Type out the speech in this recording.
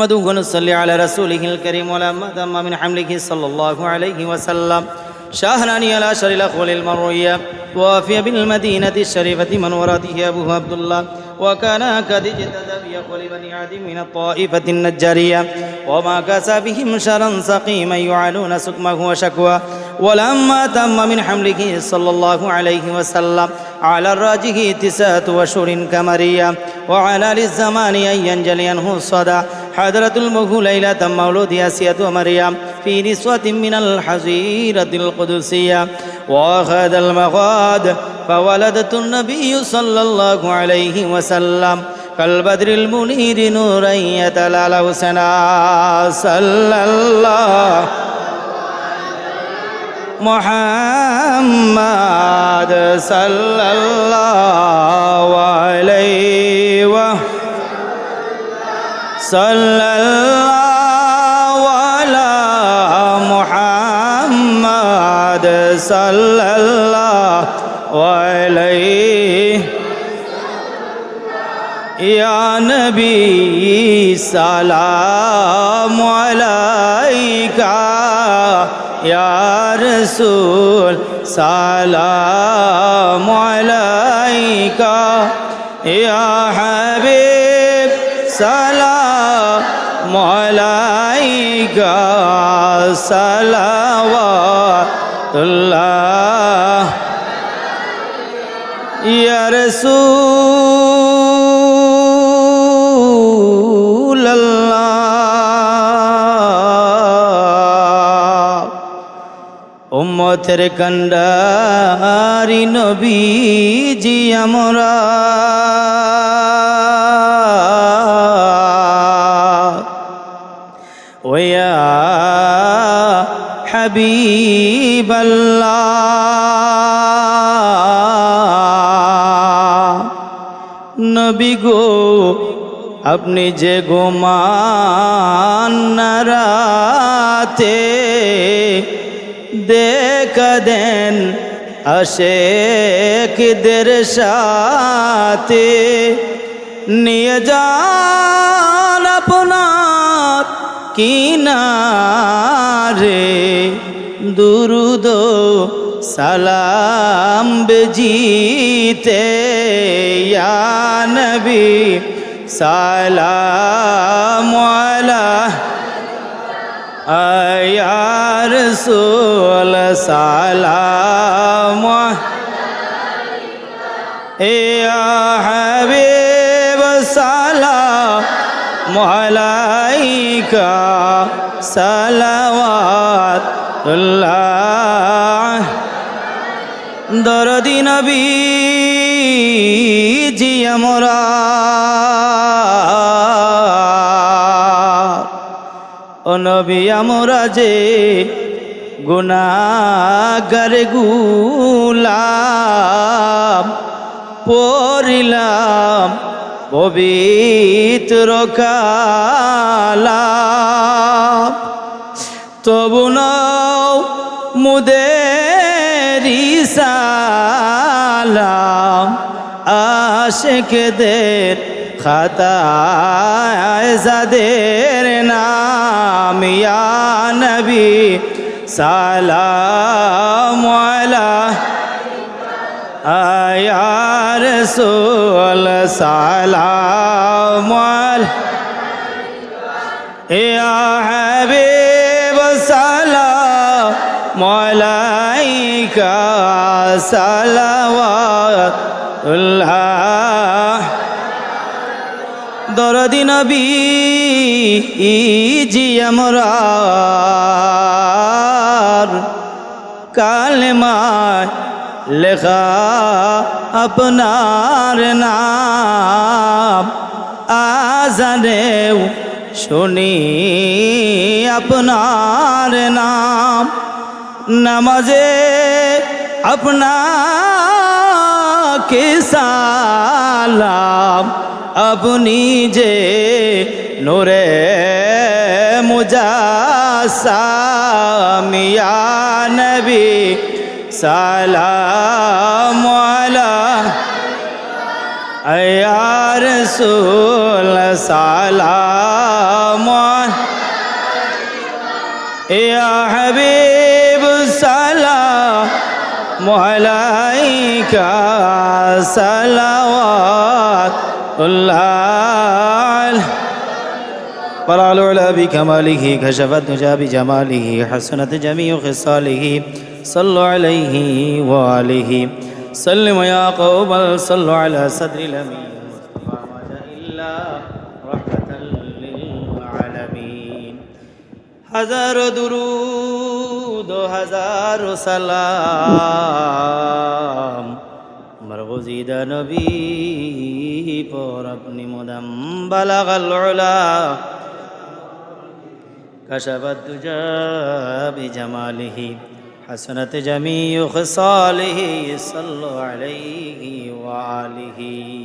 نحمده ونصلي على رسوله الكريم ولما تم من حمله صلى الله عليه وسلم. شهراني على شر الأخوال المروية. وافي بالمدينة الشريفة من وراته أبوه عبد الله. وكان قد اجتدى بأخوال بني عدي من الطائفة النجارية. وما كسى بهم شرا سقيما يعانون سقمه وشكوى. ولما تم من حمله صلى الله عليه وسلم. على الراجه تسعة أشهر كمرية. وعلى للزمان أن ينجلي عنه الصدى حضرة المغول ليلة مولود آسية ومريم في نسوة من الحزيرة القدسية. وأخذ المغاد فولدت النبي صلى الله عليه وسلم. كالبدر المنير نورا يتلال سنا. صلى الله محمد صلى الله عليه صلى الله على محمد صلى الله عليه. يا نبي سلام عليك. يا رسول سلام عليك. يا حبيب মলাইকা সালাওয়াতুল্লাহ। ইয়া রাসূলুল্লাহ। উম্মতের কন্ডারি নবীজি আমরা। হাবিবাল্লাহ। নবী গো আপনি যে গোমান রাতে দেখা দেন আশেকদের সাথে নিয়ে যান আপনার কিনারে দুরুদ সালাম বেজিতে নবী সালাম আয়ার সোল সালাম এ হবে সালাম মহালা আলাইকা সালাওয়াতুল্লাহ। দরদি নবী জি আমরা নবী আমরা যে গুণাগার গুলাম পরিলাম পবিত্র কালাম তবু নও মুদেরি সালাম আশেকদের খাতায় যাদের নাম নবী সালাম আলা আয়া রসুল সালাম আলা ইয়া হাবিব সালাম আলাইকা সালাওয়াতুল্লাহ দরদি নবী জি আমরার কালেমায় লেখা আপনার নাম আজানেও শুনি আপনার নাম। নামাজে আপনাকে সালাম, আপনি যে নোরে মুজাসামিয়া নবী سلام على يا رسول سلام يا حبيب سلام عليك صلوات الله. فرع العلا بكماله كشفت نجاب جماله حسنت جميع خصاله. صلوا عليه وآله سلم يا قوم صلوا على صدر الأمين مصطفى ما جاء إلا رحمة للعالمين হাজার দুরুদ ও হাজার সালাম مرغزيد نبي پر اپنی مدم بلغ العلا كشف الدجى بجماله حسنت جميع خصاله صلوا عليه وآله.